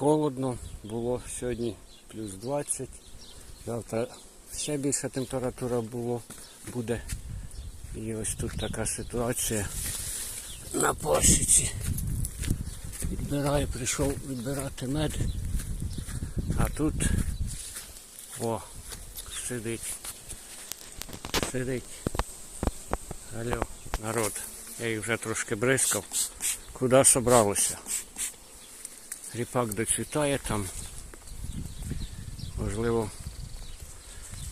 холодно, було сьогодні плюс 20. Завтра ще більша температура було, буде. І ось тут така ситуація на пасіці. Відбираю, прийшов відбирати мед. А тут о, сидить. Сидить. Алло, народ. Я їх вже трошки бризкав. Куди собралося? Ріпак доцвітає там. Можливо,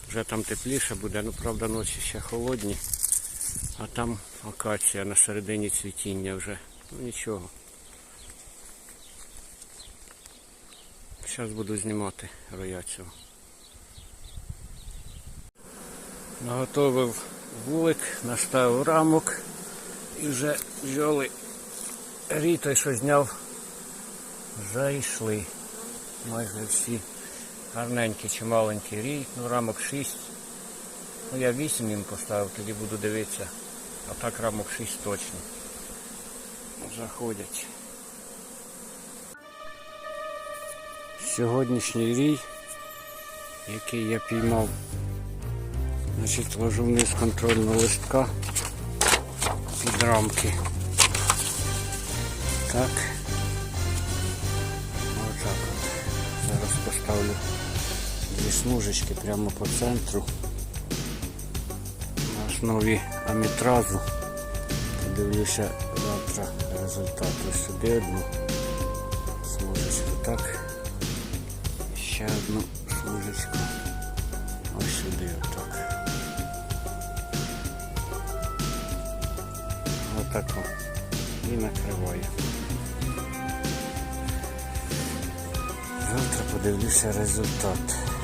вже там тепліше буде, ну правда ночі ще холодні. А там акація на середині цвітіння вже. Ну нічого. Зараз буду знімати роя цього. Наготовив вулик, наставив рамок і вже бджоли рій той, що зняв, зайшли. Майже всі гарненькі чи маленькі рій, ну рамок 6. Ну я 8 їм поставив, тоді буду дивитися. А так рамок 6 точно. Заходять. Сьогоднішній рій, який я піймав, значить ложу вниз контрольного листка під рамки. Так. Поставлю дві смужечки прямо по центру. На основі амітразу. Подивлюся завтра результат. Ось одну смужечку. Так. Ще одну смужечку. Ось сюди отак. Отако. І накриваю. Завтра подивлюся результат.